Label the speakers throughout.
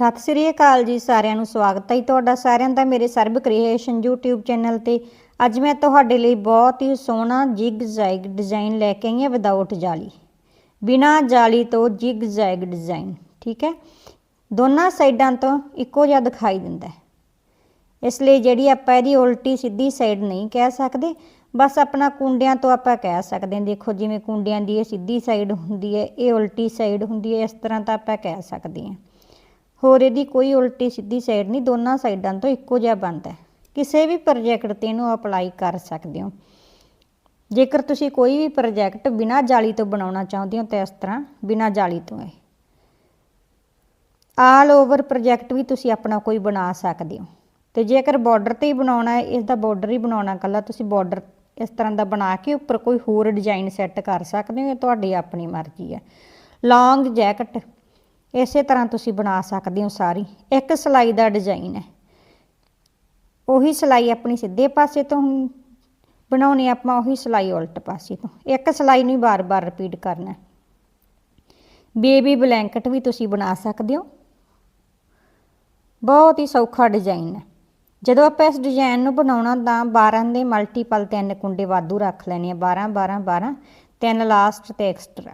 Speaker 1: ਸਤਿ ਸ੍ਰੀ ਅਕਾਲ ਜੀ ਸਾਰਿਆਂ ਨੂੰ, ਸਵਾਗਤ ਹੈ ਤੁਹਾਡਾ ਸਾਰਿਆਂ ਦਾ ਮੇਰੇ ਸਰਬ ਕ੍ਰੀਏਸ਼ਨ YouTube ਚੈਨਲ ਤੇ। ਅੱਜ ਮੈਂ ਤੁਹਾਡੇ ਲਈ ਬਹੁਤ ਹੀ ਸੋਹਣਾ ਜਿਗ ਜ਼ੈਗ ਡਿਜ਼ਾਈਨ ਲੈ ਕੇ ਆਈ ਹਾਂ ਵਿਦਆਊਟ ਜਾਲੀ। ਬਿਨਾ ਜਾਲੀ ਤੋਂ ਜਿਗ ਜ਼ੈਗ ਡਿਜ਼ਾਈਨ ਠੀਕ ਹੈ? ਦੋਨਾਂ ਸਾਈਡਾਂ ਤੋਂ ਇੱਕੋ ਜਿਹਾ ਦਿਖਾਈ ਦਿੰਦਾ ਇਸ ਲਈ ਜਿਹੜੀ ਆਪਾਂ ਇਹਦੀ ਉਲਟੀ ਸਿੱਧੀ ਸਾਈਡ ਨਹੀਂ ਕਹਿ ਸਕਦੇ, ਬਸ ਆਪਣਾ ਕੁੰਡਿਆਂ ਤੋਂ ਆਪਾਂ ਕਹਿ ਸਕਦੇ ਹਾਂ। ਦੇਖੋ ਜਿਵੇਂ ਕੁੰਡਿਆਂ ਦੀ ਇਹ ਸਿੱਧੀ ਸਾਈਡ ਹੁੰਦੀ ਹੈ, ਇਹ ਉਲਟੀ ਸਾਈਡ ਹੁੰਦੀ ਹੈ, ਇਸ ਤਰ੍ਹਾਂ ਤਾਂ ਆਪਾਂ ਕਹਿ ਸਕਦੇ ਹਾਂ। ਹੋਰ ਇਹਦੀ ਕੋਈ ਉਲਟੀ ਸਿੱਧੀ ਸਾਈਡ ਨਹੀਂ, ਦੋਨਾਂ ਸਾਈਡਾਂ ਤੋਂ ਇੱਕੋ ਜਿਹਾ ਬਣਦਾ ਹੈ। ਕਿਸੇ ਵੀ ਪ੍ਰੋਜੈਕਟ ਤੇ ਇਹਨੂੰ ਅਪਲਾਈ ਕਰ ਸਕਦੇ ਹੋ। ਜੇਕਰ ਤੁਸੀਂ ਕੋਈ ਵੀ ਪ੍ਰੋਜੈਕਟ ਬਿਨਾਂ ਜਾਲੀ ਤੋਂ ਬਣਾਉਣਾ ਚਾਹੁੰਦੇ ਹੋ ਤਾਂ ਇਸ ਤਰ੍ਹਾਂ ਬਿਨਾਂ ਜਾਲੀ ਤੋਂ ਹੈ। ਆਲ ਓਵਰ ਪ੍ਰੋਜੈਕਟ ਵੀ ਤੁਸੀਂ ਆਪਣਾ ਕੋਈ ਬਣਾ ਸਕਦੇ ਹੋ। ਤੇ ਜੇਕਰ ਬਾਰਡਰ ਤੇ ਹੀ ਬਣਾਉਣਾ ਹੈ ਇਸ ਦਾ ਬਾਰਡਰ ਹੀ ਬਣਾਉਣਾ ਕੱਲਾ ਤੁਸੀਂ ਬਾਰਡਰ ਇਸ ਤਰ੍ਹਾਂ ਦਾ ਬਣਾ ਕੇ ਉੱਪਰ ਕੋਈ ਹੋਰ ਡਿਜ਼ਾਈਨ ਸੈੱਟ ਕਰ ਸਕਦੇ ਹੋ, ਇਹ ਤੁਹਾਡੀ ਆਪਣੀ ਮਰਜ਼ੀ ਹੈ। ਲੌਂਗ ਜੈਕਟ ਇਸੇ ਤਰ੍ਹਾਂ ਤੁਸੀਂ ਬਣਾ ਸਕਦੇ ਹੋ ਸਾਰੀ। ਇੱਕ ਸਲਾਈ ਦਾ ਡਿਜ਼ਾਈਨ ਹੈ। ਉਹੀ ਸਲਾਈ ਆਪਣੀ ਸਿੱਧੇ ਪਾਸੇ ਤੋਂ ਹੁਣ ਬਣਾਉਣੀ ਆਪਾਂ ਉਹੀ ਸਲਾਈ ਉਲਟ ਪਾਸੇ ਤੋਂ। ਇੱਕ ਸਲਾਈ ਨੂੰ ਬਾਰ-ਬਾਰ ਰਿਪੀਟ ਕਰਨਾ। ਬੇਬੀ ਬਲੈਂਕਟ ਵੀ ਤੁਸੀਂ ਬਣਾ ਸਕਦੇ ਹੋ। ਬਹੁਤ ਹੀ ਸੌਖਾ ਡਿਜ਼ਾਈਨ ਹੈ। ਜਦੋਂ ਆਪਾਂ ਇਸ ਡਿਜ਼ਾਈਨ ਨੂੰ ਬਣਾਉਣਾ ਤਾਂ 12 ਦੇ ਮਲਟੀਪਲ ਤਿੰਨ ਕੁੰਡੇ ਵਾਧੂ ਰੱਖ ਲੈਣੇ ਆ। 12 12 12 ਤਿੰਨ ਲਾਸਟ ਤੇ ਐਕਸਟਰਾ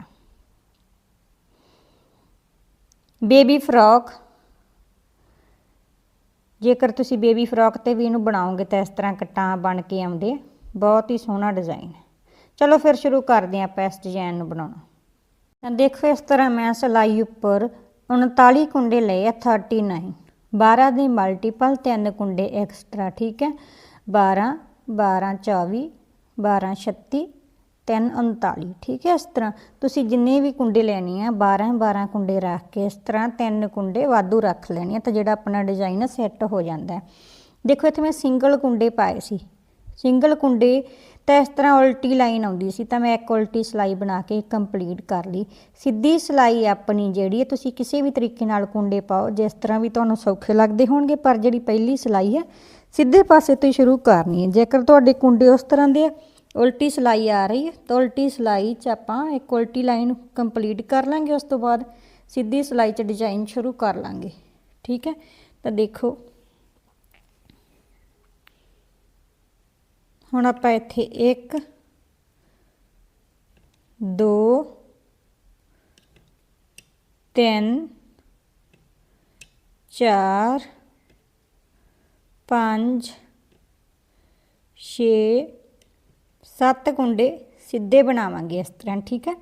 Speaker 1: ਬੇਬੀ ਫਰੋਕ। ਜੇਕਰ ਤੁਸੀਂ ਬੇਬੀ ਫਰੋਕ ਤੇ ਵੀ ਇਹਨੂੰ ਬਣਾਓਗੇ ਤਾਂ ਇਸ ਤਰ੍ਹਾਂ ਕਟਾਂ ਬਣ ਕੇ ਆਉਂਦੇ ਬਹੁਤ ਹੀ ਸੋਹਣਾ ਡਿਜ਼ਾਈਨ। ਹੈ ਚਲੋ ਫਿਰ ਸ਼ੁਰੂ ਕਰਦੇ ਹਾਂ ਆਪਾਂ ਇਸ ਡਿਜ਼ਾਈਨ ਨੂੰ ਬਣਾਉਣਾ। ਤਾਂ ਦੇਖੋ ਇਸ ਤਰ੍ਹਾਂ ਮੈਂ ਸਿਲਾਈ ਉੱਪਰ 39 ਕੁੰਡੇ ਲਏ ਆ 39 12 ਦੇ ਮਲਟੀਪਲ ਤਿੰਨ ਕੁੰਡੇ ਐਕਸਟਰਾ ਠੀਕ ਹੈ? 12 12 24 12 36 3 39 ਠੀਕ ਹੈ, ਇਸ ਤਰ੍ਹਾਂ। ਤੁਸੀਂ ਜਿੰਨੇ ਵੀ ਕੁੰਡੇ ਲੈਣੇ ਆ 12 12 ਕੁੰਡੇ ਰੱਖ ਕੇ ਇਸ ਤਰ੍ਹਾਂ ਤਿੰਨ ਕੁੰਡੇ ਵਾਧੂ ਰੱਖ ਲੈਣੇ ਆ ਤਾਂ ਜਿਹੜਾ ਆਪਣਾ ਡਿਜ਼ਾਈਨ ਸੈੱਟ ਹੋ ਜਾਂਦਾ ਦੇਖੋ, ਇੱਥੇ ਮੈਂ ਸਿੰਗਲ ਕੁੰਡੇ ਪਾਏ ਸੀ। ਸਿੰਗਲ ਕੁੰਡੇ ਤਾਂ ਇਸ ਤਰ੍ਹਾਂ ਉਲਟੀ ਲਾਈਨ ਆਉਂਦੀ ਸੀ ਤਾਂ ਮੈਂ ਇੱਕ ਉਲਟੀ ਸਲਾਈ ਬਣਾ ਕੇ ਕੰਪਲੀਟ ਕਰ ਲਈ। ਸਿੱਧੀ ਸਲਾਈ ਆਪਣੀ ਜਿਹੜੀ ਹੈ, ਤੁਸੀਂ ਕਿਸੇ ਵੀ ਤਰੀਕੇ ਨਾਲ ਕੁੰਡੇ ਪਾਓ, ਜਿਸ ਤਰ੍ਹਾਂ ਵੀ ਤੁਹਾਨੂੰ ਸੌਖੇ ਲੱਗਦੇ ਹੋਣਗੇ, ਪਰ ਜਿਹੜੀ ਪਹਿਲੀ ਸਲਾਈ ਹੈ, ਸਿੱਧੇ ਪਾਸੇ ਤੋਂ ਹੀ ਸ਼ੁਰੂ ਕਰਨੀ ਹੈ। ਜੇਕਰ ਤੁਹਾਡੇ ਕੁੰਡੇ ਉਸ ਤਰ੍ਹਾਂ ਦੇ ਆ ਉਲਟੀ ਸਲਾਈ ਆ ਰਹੀ ਹੈ ਤਾਂ ਉਲਟੀ ਸਲਾਈ 'ਚ ਆਪਾਂ ਇੱਕ ਉਲਟੀ ਲਾਈਨ ਕੰਪਲੀਟ ਕਰ ਲਾਂਗੇ, ਉਸ ਤੋਂ ਬਾਅਦ ਸਿੱਧੀ ਸਲਾਈ 'ਚ ਡਿਜ਼ਾਈਨ ਸ਼ੁਰੂ ਕਰ ਲਾਂਗੇ। ਠੀਕ ਹੈ? ਤਾਂ ਦੇਖੋ। ਹੁਣ ਆਪਾਂ ਇੱਥੇ 1 2 3 4 5 6 ਸੱਤ ਕੁੰਡੇ ਸਿੱਧੇ ਬਣਾਵਾਂਗੇ ਇਸ ਤਰ੍ਹਾਂ, ਠੀਕ ਹੈ?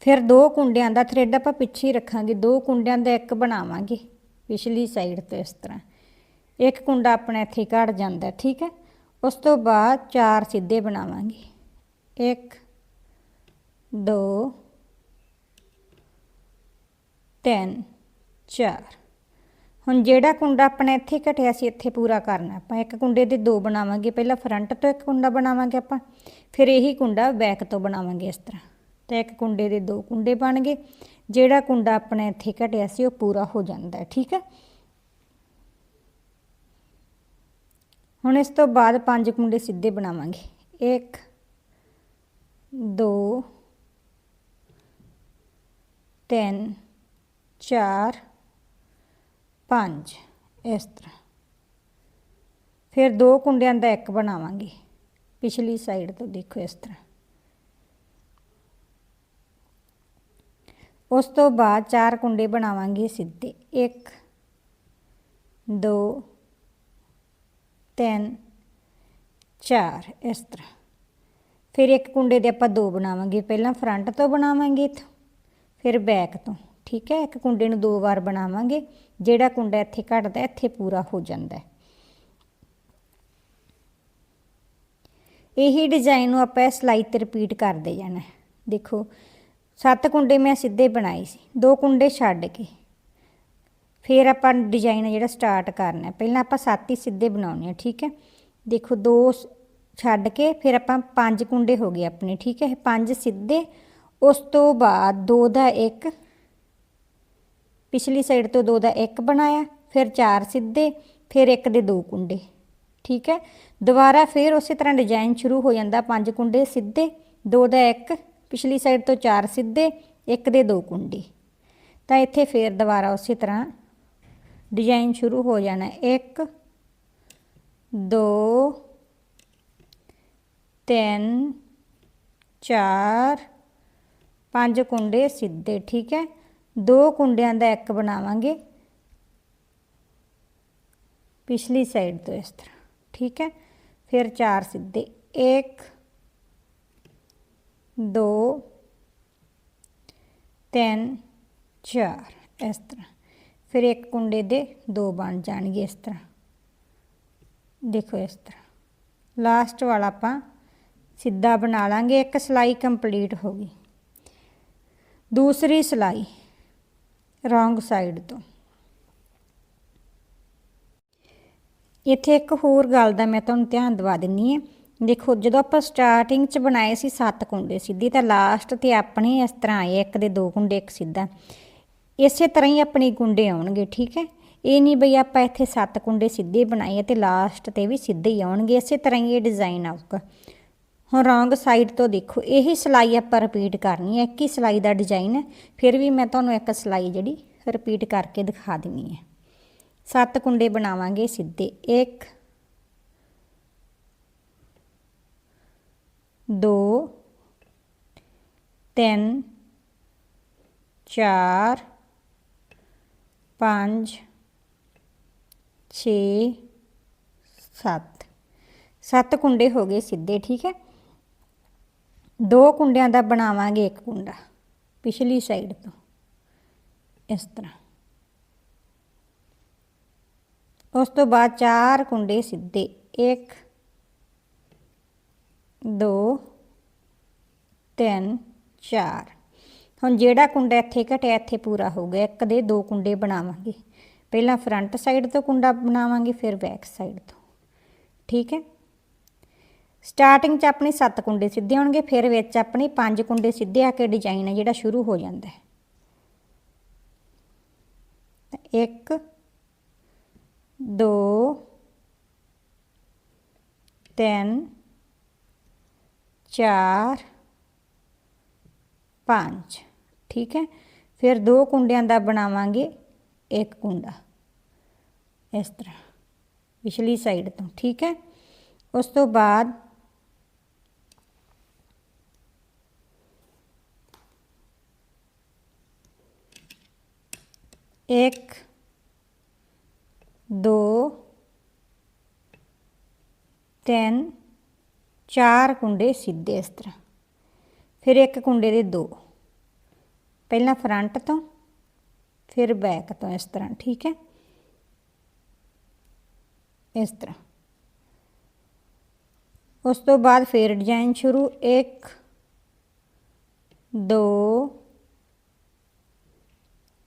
Speaker 1: ਫਿਰ ਦੋ ਕੁੰਡਿਆਂ ਦਾ ਥ੍ਰੈਡ ਆਪਾਂ ਪਿੱਛੇ ਰੱਖਾਂਗੇ, ਦੋ ਕੁੰਡਿਆਂ ਦਾ ਇੱਕ ਬਣਾਵਾਂਗੇ ਪਿਛਲੀ ਸਾਈਡ ਤੋਂ ਇਸ ਤਰ੍ਹਾਂ। ਇੱਕ ਕੁੰਡਾ ਆਪਣਾ ਇੱਥੇ ਘੜ ਜਾਂਦਾ, ਠੀਕ ਹੈ? ਉਸ ਤੋਂ ਬਾਅਦ ਚਾਰ ਸਿੱਧੇ ਬਣਾਵਾਂਗੇ। 1 2 3 4 ਹੁਣ ਜਿਹੜਾ ਕੁੰਡਾ ਆਪਣਾ ਇੱਥੇ ਘਟਿਆ ਸੀ, ਇੱਥੇ ਪੂਰਾ ਕਰਨਾ ਆਪਾਂ ਇੱਕ ਕੁੰਡੇ ਦੇ ਦੋ ਬਣਾਵਾਂਗੇ, ਪਹਿਲਾਂ ਫਰੰਟ ਤੋਂ ਇੱਕ ਕੁੰਡਾ ਬਣਾਵਾਂਗੇ ਆਪਾਂ, ਫਿਰ ਇਹੀ ਕੁੰਡਾ ਬੈਕ ਤੋਂ ਬਣਾਵਾਂਗੇ ਇਸ ਤਰ੍ਹਾਂ। ਤੇ ਇੱਕ ਕੁੰਡੇ ਦੇ ਦੋ ਕੁੰਡੇ ਬਣ ਗਏ। ਜਿਹੜਾ ਕੁੰਡਾ ਆਪਣਾ ਇੱਥੇ ਘਟਿਆ ਸੀ, ਉਹ ਪੂਰਾ ਹੋ ਜਾਂਦਾ ਠੀਕ ਹੈ? ਹੁਣ ਇਸ ਤੋਂ ਬਾਅਦ ਪੰਜ ਕੁੰਡੇ ਸਿੱਧੇ ਬਣਾਵਾਂਗੇ। 1 2 3 4 5 ਇਸ ਤਰ੍ਹਾਂ। ਫਿਰ ਦੋ ਕੁੰਡਿਆਂ ਦਾ ਇੱਕ ਬਣਾਵਾਂਗੇ। ਪਿਛਲੀ ਸਾਈਡ ਤੋਂ ਦੇਖੋ ਇਸ ਤਰ੍ਹਾਂ। ਉਸ ਤੋਂ ਬਾਅਦ ਚਾਰ ਕੁੰਡੇ ਬਣਾਵਾਂਗੇ ਸਿੱਧੇ। 1 2 3 4 ਇਸ ਤਰ੍ਹਾਂ। ਫਿਰ ਇੱਕ ਕੁੰਡੇ ਦੇ ਆਪਾਂ ਦੋ ਬਣਾਵਾਂਗੇ। ਪਹਿਲਾਂ ਫਰੰਟ ਤੋਂ ਬਣਾਵਾਂਗੇ ਇੱਥੋਂ, ਫਿਰ ਬੈਕ ਤੋਂ। ਠੀਕ ਹੈ, ਇੱਕ ਕੁੰਡੇ ਨੂੰ ਦੋ ਵਾਰ ਬਣਾਵਾਂਗੇ, ਜਿਹੜਾ ਕੁੰਡਾ ਇੱਥੇ ਘਟਦਾ, ਇੱਥੇ ਪੂਰਾ ਹੋ ਜਾਂਦਾ ਹੈ। ਇਹੀ ਡਿਜ਼ਾਈਨ ਨੂੰ ਆਪਾਂ ਸਿਲਾਈ ਤੇ ਰਿਪੀਟ ਕਰਦੇ ਜਾਣਾ ਦੇਖੋ, ਸੱਤ ਕੁੰਡੇ ਮੈਂ ਸਿੱਧੇ ਬਣਾਏ ਸੀ, ਦੋ ਕੁੰਡੇ ਛੱਡ ਕੇ। ਫਿਰ ਆਪਾਂ ਡਿਜ਼ਾਈਨ ਜਿਹੜਾ ਸਟਾਰਟ ਕਰਨਾ ਪਹਿਲਾਂ ਆਪਾਂ ਸੱਤ ਹੀ ਸਿੱਧੇ ਬਣਾਉਣੇ ਆ, ਠੀਕ ਹੈ। ਦੇਖੋ, ਦੋ ਛੱਡ ਕੇ ਫਿਰ ਆਪਾਂ ਪੰਜ ਕੁੰਡੇ ਹੋ ਗਏ ਆਪਣੇ, ਠੀਕ ਹੈ। ਪੰਜ ਸਿੱਧੇ, ਉਸ ਤੋਂ ਬਾਅਦ ਦੋ ਦਾ ਇੱਕ ਪਿਛਲੀ ਸਾਈਡ ਤੋਂ ਦੋ ਦਾ ਇੱਕ ਬਣਾਇਆ, ਫਿਰ ਚਾਰ ਸਿੱਧੇ, ਫਿਰ ਇੱਕ ਦੇ ਦੋ ਕੁੰਡੇ। ਠੀਕ ਹੈ? ਦੁਬਾਰਾ ਫਿਰ ਉਸੇ ਤਰ੍ਹਾਂ ਡਿਜ਼ਾਈਨ ਸ਼ੁਰੂ ਹੋ ਜਾਂਦਾ, ਪੰਜ ਕੁੰਡੇ ਸਿੱਧੇ, ਦੋ ਦਾ ਇੱਕ, ਪਿਛਲੀ ਸਾਈਡ ਤੋਂ ਚਾਰ ਸਿੱਧੇ, ਇੱਕ ਦੇ ਦੋ ਕੁੰਡੇ। ਤਾਂ ਇੱਥੇ ਫਿਰ ਦੁਬਾਰਾ ਉਸੇ ਤਰ੍ਹਾਂ ਡਿਜ਼ਾਈਨ ਸ਼ੁਰੂ ਹੋ ਜਾਣਾ। 1 2 3 4 ਪੰਜ ਕੁੰਡੇ ਸਿੱਧੇ। ਠੀਕ ਹੈ? ਦੋ ਕੁੰਡਿਆਂ ਦਾ ਇੱਕ ਬਣਾਵਾਂਗੇ। ਪਿਛਲੀ ਸਾਈਡ ਤੋਂ ਇਸ ਤਰ੍ਹਾਂ, ਠੀਕ ਹੈ? ਫਿਰ ਚਾਰ ਸਿੱਧੇ। 1 2 3 4 ਇਸ ਤਰ੍ਹਾਂ। ਫਿਰ ਇੱਕ ਕੁੰਡੇ ਦੇ ਦੋ ਬਣ ਜਾਣਗੇ ਇਸ ਤਰ੍ਹਾਂ। ਦੇਖੋ ਇਸ ਤਰ੍ਹਾਂ। ਲਾਸਟ ਵਾਲਾ ਆਪਾਂ ਸਿੱਧਾ ਬਣਾ ਲਾਂਗੇ। ਇੱਕ ਸਲਾਈ ਕੰਪਲੀਟ ਹੋ ਗਈ। ਦੂਸਰੀ ਸਲਾਈ। ਰੋਂਗ ਸਾਈਡ ਤੋਂ। ਇੱਥੇ ਇੱਕ ਹੋਰ ਗੱਲ ਦਾ ਮੈਂ ਤੁਹਾਨੂੰ ਧਿਆਨ ਦਵਾ ਦਿੰਨੀ ਆ ਦੇਖੋ, ਜਦੋਂ ਆਪਾਂ ਸਟਾਰਟਿੰਗ 'ਚ ਬਣਾਏ ਸੀ 7 ਕੁੰਡੇ ਸਿੱਧੀ, ਤਾਂ ਲਾਸਟ ਤੇ ਆਪਣੇ ਇਸ ਤਰ੍ਹਾਂ ਆਏ, ਇੱਕ ਦੇ ਦੋ ਕੁੰਡੇ, ਇੱਕ ਸਿੱਧਾ। ਇਸੇ ਤਰ੍ਹਾਂ ਹੀ ਆਪਣੇ ਕੁੰਡੇ ਆਉਣਗੇ, ਠੀਕ ਹੈ? ਇਹ ਨਹੀਂ ਬਈ ਆਪਾਂ ਇੱਥੇ 7 ਕੁੰਡੇ ਸਿੱਧੇ ਬਣਾਏ ਤੇ ਲਾਸਟ ਤੇ ਵੀ ਸਿੱਧੇ ਹੀ ਆਉਣਗੇ, ਇਸੇ ਤਰ੍ਹਾਂ ਹੀ ਇਹ ਡਿਜ਼ਾਈਨ ਆਊਗਾ। ਹੁਣ ਰੋਂਗ ਸਾਈਡ ਤੋਂ ਦੇਖੋ, ਇਹੀ ਸਲਾਈ ਆਪਾਂ ਰਿਪੀਟ ਕਰਨੀ ਹੈ, ਇੱਕ ਹੀ ਸਲਾਈ ਦਾ ਡਿਜ਼ਾਈਨ ਹੈ। ਫਿਰ ਵੀ ਮੈਂ ਤੁਹਾਨੂੰ ਇੱਕ ਸਲਾਈ ਜਿਹੜੀ ਰਿਪੀਟ ਕਰਕੇ ਦਿਖਾ ਦਿੰਨੀ ਹੈ। ਸੱਤ ਕੁੰਡੇ ਬਣਾਵਾਂਗੇ ਸਿੱਧੇ। 1 2 3 4 5 6 7 ਸੱਤ ਕੁੰਡੇ ਹੋ ਗਏ ਸਿੱਧੇ, ਠੀਕ ਹੈ? ਦੋ ਕੁੰਡਿਆਂ ਦਾ ਬਣਾਵਾਂਗੇ, ਇੱਕ ਕੁੰਡਾ, ਪਿਛਲੀ ਸਾਈਡ ਤੋਂ, ਇਸ ਤਰ੍ਹਾਂ। ਉਸ ਤੋਂ ਬਾਅਦ ਚਾਰ ਕੁੰਡੇ ਸਿੱਧੇ 1 2 3 4 ਹੁਣ ਜਿਹੜਾ ਕੁੰਡਾ ਇੱਥੇ ਘਟਿਆ, ਇੱਥੇ ਪੂਰਾ ਹੋਊਗਾ ਇੱਕ ਦੇ ਦੋ ਕੁੰਡੇ ਬਣਾਵਾਂਗੇ। ਪਹਿਲਾਂ ਫਰੰਟ ਸਾਈਡ ਤੋਂ ਕੁੰਡਾ ਬਣਾਵਾਂਗੇ, ਫਿਰ ਬੈਕ ਸਾਈਡ ਤੋਂ। ਠੀਕ ਹੈ? ਸਟਾਰਟਿੰਗ 'ਚ ਆਪਣੇ 7 ਕੁੰਡੇ ਸਿੱਧੇ ਹੋਣਗੇ, ਫਿਰ ਵਿੱਚ ਆਪਣੀ 5 ਕੁੰਡੇ ਸਿੱਧੇ ਆ ਕੇ ਡਿਜ਼ਾਈਨ ਹੈ ਜਿਹੜਾ ਸ਼ੁਰੂ ਹੋ ਜਾਂਦਾ ਹੈ। 1 2 3 4 5 ਠੀਕ ਹੈ? ਫਿਰ ਦੋ ਕੁੰਡਿਆਂ ਦਾ ਬਣਾਵਾਂਗੇ, ਇੱਕ ਕੁੰਡਾ। ਇਸ ਤਰ੍ਹਾਂ ਪਿਛਲੀ ਸਾਈਡ ਤੋਂ। ਠੀਕ ਹੈ? ਉਸ ਤੋਂ ਬਾਅਦ ਇੱਕ, ਦੋ, ਤਿੰਨ, ਚਾਰ ਕੁੰਡੇ ਸਿੱਧੇ ਇਸ ਤਰ੍ਹਾਂ। ਫਿਰ ਇੱਕ ਕੁੰਡੇ ਦੇ ਦੋ। ਪਹਿਲਾਂ ਫਰੰਟ ਤੋਂ, ਫਿਰ ਬੈਕ ਤੋਂ ਇਸ ਤਰ੍ਹਾਂ, ਠੀਕ ਹੈ? ਇਸ ਤਰ੍ਹਾਂ। ਉਸ ਤੋਂ ਬਾਅਦ ਫੇਰ ਡਿਜ਼ਾਈਨ ਸ਼ੁਰੂ। 1 2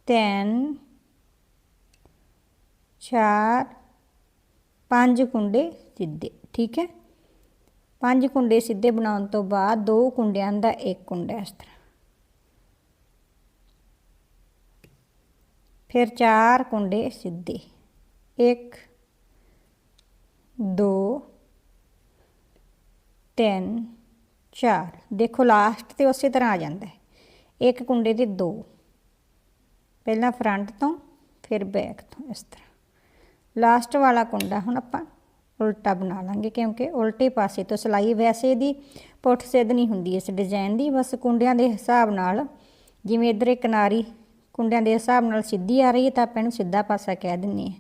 Speaker 1: 3 4 ਪੰਜ ਕੁੰਡੇ ਸਿੱਧੇ, ਠੀਕ ਹੈ? ਪੰਜ ਕੁੰਡੇ ਸਿੱਧੇ ਬਣਾਉਣ ਤੋਂ ਬਾਅਦ ਦੋ ਕੁੰਡਿਆਂ ਦਾ ਇੱਕ ਕੁੰਡਾ ਇਸ ਤਰ੍ਹਾਂ। ਫਿਰ ਚਾਰ ਕੁੰਡੇ ਸਿੱਧੇ। 1 2 3 4 ਦੇਖੋ ਲਾਸਟ ਤੇ ਉਸੇ ਤਰ੍ਹਾਂ ਆ ਜਾਂਦਾ ਹੈ। ਇੱਕ ਕੁੰਡੇ ਦੇ ਦੋ। ਪਹਿਲਾਂ ਫਰੰਟ ਤੋਂ, ਫਿਰ ਬੈਕ ਤੋਂ ਇਸ ਤਰ੍ਹਾਂ। ਲਾਸਟ ਵਾਲਾ ਕੁੰਡਾ ਹੁਣ ਆਪਾਂ ਉਲਟਾ ਬਣਾ ਲਾਂਗੇ ਕਿਉਂਕਿ ਉਲਟੇ ਪਾਸੇ ਤੋਂ ਸਲਾਈ ਵੈਸੇ ਦੀ ਪੁੱਠ ਸਿੱਧ ਨਹੀਂ ਹੁੰਦੀ ਇਸ ਡਿਜ਼ਾਈਨ ਦੀ, ਬਸ ਕੁੰਡਿਆਂ ਦੇ ਹਿਸਾਬ ਨਾਲ, ਜਿਵੇਂ ਇਧਰ ਇੱਕ ਕਿਨਾਰੀ ਕੁੰਡਿਆਂ ਦੇ ਹਿਸਾਬ ਨਾਲ ਸਿੱਧੀ ਆ ਰਹੀ ਹੈ ਤਾਂ ਆਪਾਂ ਇਹਨੂੰ ਸਿੱਧਾ ਪਾਸਾ ਕਹਿ ਦਿੰਨੇ ਆ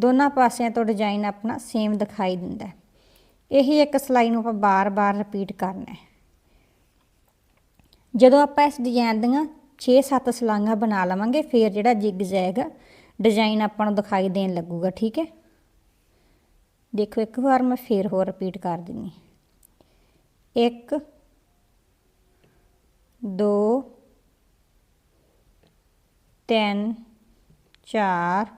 Speaker 1: ਦੋਨਾਂ ਪਾਸਿਆਂ ਤੋਂ ਡਿਜ਼ਾਈਨ ਆਪਣਾ ਸੇਮ ਦਿਖਾਈ ਦਿੰਦਾ ਹੈ। ਇਹੀ ਇੱਕ ਸਲਾਈ ਨੂੰ ਆਪਾਂ ਬਾਰ-ਬਾਰ ਰਿਪੀਟ ਕਰਨਾ ਹੈ। ਜਦੋਂ ਆਪਾਂ ਇਸ ਡਿਜ਼ਾਈਨ ਦੀਆਂ 6-7 ਸਲਾਈਆਂ ਬਣਾ ਲਵਾਂਗੇ, ਫਿਰ ਜਿਹੜਾ ਜਿਗ ਜੈਗ ਡਿਜ਼ਾਈਨ ਆਪਾਂ ਨੂੰ ਦਿਖਾਈ ਦੇਣ ਲੱਗੂਗਾ, ਠੀਕ ਹੈ? ਦੇਖੋ, ਇੱਕ ਵਾਰ ਮੈਂ ਫੇਰ ਹੋਰ ਰਿਪੀਟ ਕਰ ਦਿੰਨੀ 1 2 3 4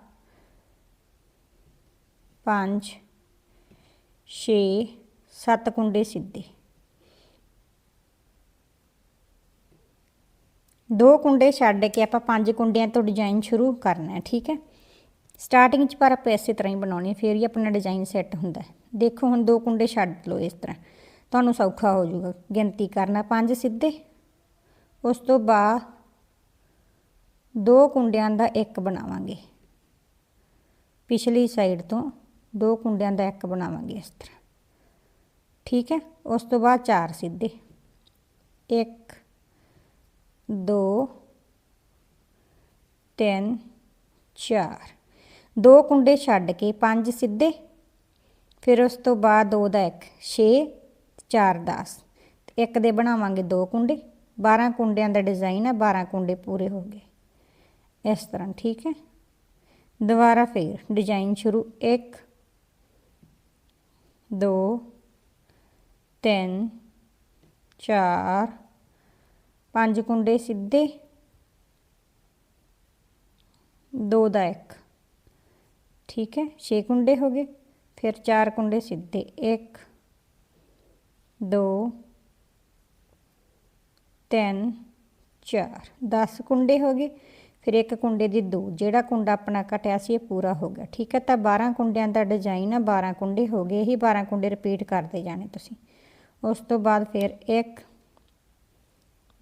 Speaker 1: 5 6 7 ਕੁੰਡੇ ਸਿੱਧੇ। ਦੋ ਕੁੰਡੇ ਛੱਡ ਕੇ ਆਪਾਂ ਪੰਜ ਕੁੰਡਿਆਂ ਤੋਂ ਡਿਜ਼ਾਈਨ ਸ਼ੁਰੂ ਕਰਨਾ ਹੈ, ਠੀਕ ਹੈ? ਸਟਾਰਟਿੰਗ 'ਚ ਪਰ ਆਪਾਂ ਇਸੇ ਤਰ੍ਹਾਂ ਹੀ ਬਣਾਉਣੀ ਹੈ, ਫਿਰ ਹੀ ਆਪਣਾ ਡਿਜ਼ਾਈਨ ਸੈੱਟ ਹੁੰਦਾ ਹੈ। ਦੇਖੋ ਹੁਣ ਦੋ ਕੁੰਡੇ ਛੱਡ ਲਓ ਇਸ ਤਰ੍ਹਾਂ। ਤੁਹਾਨੂੰ ਸੌਖਾ ਹੋ ਜਾਊਗਾ। ਗਿਣਤੀ ਕਰਨਾ ਪੰਜ ਸਿੱਧੇ। ਉਸ ਤੋਂ ਬਾਅਦ ਦੋ ਕੁੰਡਿਆਂ ਦਾ ਇੱਕ ਬਣਾਵਾਂਗੇ। ਪਿਛਲੀ ਸਾਈਡ ਤੋਂ ਦੋ ਕੁੰਡਿਆਂ ਦਾ ਇੱਕ ਬਣਾਵਾਂਗੇ ਇਸ ਤਰ੍ਹਾਂ। ਠੀਕ ਹੈ? ਉਸ ਤੋਂ ਬਾਅਦ ਚਾਰ ਸਿੱਧੇ। 1 2 3 4 ਦੋ ਕੁੰਡੇ ਛੱਡ ਕੇ ਪੰਜ ਸਿੱਧੇ, ਫਿਰ ਉਸ ਤੋਂ ਬਾਅਦ ਦੋ ਦਾ ਇੱਕ 6 4 10 ਇੱਕ ਦੇ ਬਣਾਵਾਂਗੇ ਦੋ ਕੁੰਡੇ 12 ਕੁੰਡਿਆਂ ਦਾ ਡਿਜ਼ਾਈਨ ਹੈ 12 ਕੁੰਡੇ ਪੂਰੇ ਹੋ ਗਏ। ਇਸ ਤਰ੍ਹਾਂ, ਠੀਕ ਹੈ? ਦੁਬਾਰਾ ਫੇਰ ਡਿਜ਼ਾਈਨ ਸ਼ੁਰੂ। 1 2 3 4 ਪੰਜ ਕੁੰਡੇ ਸਿੱਧੇ। ਦੋ ਦਾ ਇੱਕ। ਠੀਕ ਹੈ 6 ਕੁੰਡੇ ਹੋ ਗਏ। ਫਿਰ 4 ਕੁੰਡੇ ਸਿੱਧੇ। 1 2 3 4 10 ਕੁੰਡੇ ਹੋ ਗਏ। ਫਿਰ ਇੱਕ ਕੁੰਡੇ ਦੀ ਦੋ। ਜਿਹੜਾ ਕੁੰਡਾ ਆਪਣਾ ਕਟਿਆ ਸੀ, ਇਹ ਪੂਰਾ ਹੋ ਗਿਆ। ਠੀਕ ਹੈ, ਤਾਂ 12 ਕੁੰਡਿਆਂ ਦਾ ਡਿਜ਼ਾਈਨ ਆ 12 ਕੁੰਡੇ ਹੋ ਗਏ। ਇਹੀ 12 ਕੁੰਡੇ ਰਿਪੀਟ ਕਰਦੇ ਜਾਣੇ ਤੁਸੀਂ। ਉਸ ਤੋਂ ਬਾਅਦ ਫਿਰ 1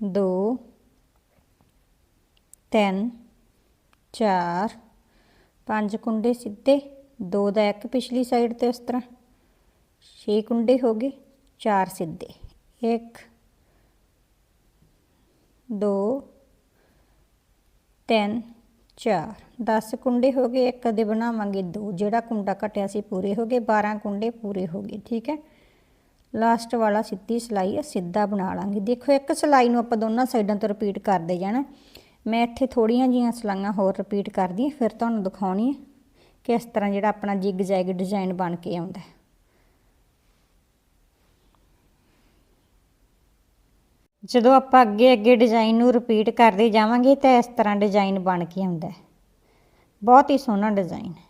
Speaker 1: 2 3 4 ਪੰਜ ਕੁੰਡੇ ਸਿੱਧੇ, ਦੋ ਦਾ ਇੱਕ ਪਿਛਲੀ ਸਾਈਡ ਤੇ ਉਸ ਤਰ੍ਹਾਂ। ਛੇ ਕੁੰਡੇ ਹੋ ਗਏ, ਚਾਰ ਸਿੱਧੇ। 1 2 3 4 10 ਕੁੰਡੇ ਹੋ ਗਏ, ਇੱਕ ਦੇ ਬਣਾਵਾਂਗੇ ਦੋ। ਜਿਹੜਾ ਕੁੰਡਾ ਘਟਿਆ ਸੀ, ਪੂਰੇ ਹੋ ਗਏ। 12 ਕੁੰਡੇ ਪੂਰੇ ਹੋ ਗਏ, ਠੀਕ ਹੈ? ਲਾਸਟ ਵਾਲਾ ਸਿੱਧੀ ਸਿਲਾਈ ਸਿੱਧਾ ਬਣਾ ਲਾਂਗੇ। ਦੇਖੋ, ਇੱਕ ਸਿਲਾਈ ਨੂੰ ਆਪਾਂ ਦੋਨਾਂ ਸਾਈਡਾਂ ਤੋਂ ਰਿਪੀਟ ਕਰਦੇ ਜਾਣਾ। ਮੈਂ ਇੱਥੇ ਥੋੜੀਆਂ ਜੀਆਂ ਸਲਾਈਆਂ ਹੋਰ ਰਿਪੀਟ ਕਰਦੀ ਹਾਂ, ਫਿਰ ਤੁਹਾਨੂੰ ਦਿਖਾਉਣੀ ਹੈ ਕਿ ਇਸ ਤਰ੍ਹਾਂ ਜਿਹੜਾ ਆਪਣਾ ਜਿਗ ਜੈਗ ਡਿਜ਼ਾਈਨ ਬਣ ਕੇ ਆਉਂਦਾ ਜਦੋਂ ਆਪਾਂ ਅੱਗੇ ਅੱਗੇ ਡਿਜ਼ਾਈਨ ਨੂੰ ਰਿਪੀਟ ਕਰਦੇ ਜਾਵਾਂਗੇ ਤਾਂ ਇਸ ਤਰ੍ਹਾਂ ਡਿਜ਼ਾਈਨ ਬਣ ਕੇ ਆਉਂਦਾ ਬਹੁਤ ਹੀ ਸੋਹਣਾ ਡਿਜ਼ਾਈਨ ਹੈ।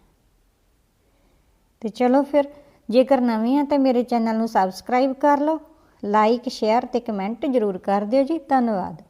Speaker 1: ਤੇ ਚਲੋ ਫਿਰ ਜੇਕਰ ਨਵੇਂ ਆ ਤਾਂ ਮੇਰੇ ਚੈਨਲ ਨੂੰ ਸਬਸਕ੍ਰਾਈਬ ਕਰ ਲਓ, ਲਾਈਕ, ਸ਼ੇਅਰ ਤੇ ਕਮੈਂਟ ਜ਼ਰੂਰ ਕਰ ਦਿਓ ਜੀ। ਧੰਨਵਾਦ।